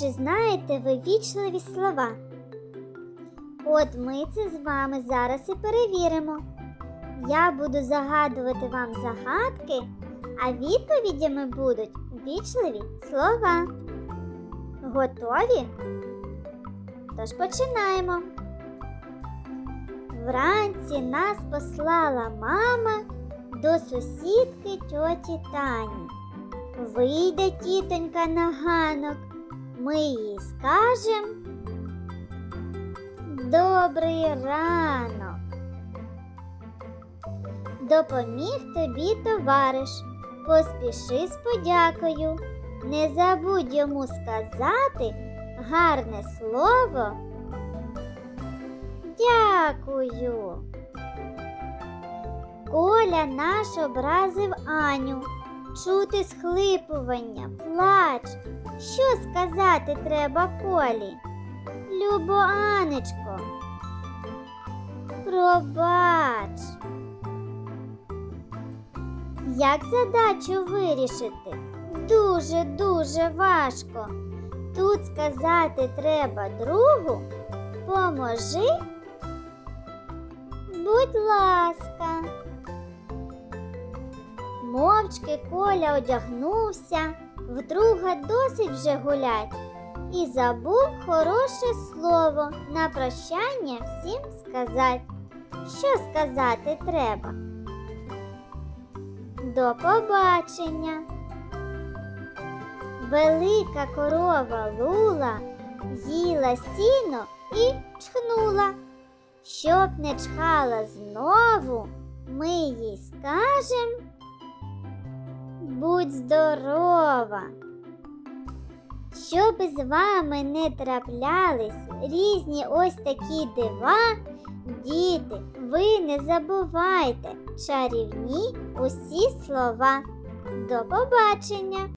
чи знаєте ви вічливі слова? От ми це з вами зараз і перевіримо. Я буду загадувати вам загадки, а відповідями будуть вічливі слова. Готові? Тож починаємо. Вранці нас послала мама до сусідки тьоті Тані. Вийде тітонька на ганок, ми їй скажем Добрий ранок. Допоміг тобі товариш, поспіши з подякою. Не забудь йому сказати гарне слово. Дякую. Коля наш образив Аню. Чути схлипування, плач. Що сказати треба Колі? Любо Анечко. Пробач. Як задачу вирішити? Дуже дуже важко. Тут сказати треба другу. Поможи. Будь ласка. Мовчки Коля одягнувся, вдруга досить вже гулять, і забув хороше слово на прощання всім сказать. Що сказати треба? До побачення. Велика корова лула їла сіно і чхнула. Щоб не чхала знову, ми їй скажем Будь здорова! Щоб з вами не траплялись різні ось такі дива, діти, ви не забувайте чарівні усі слова. До побачення!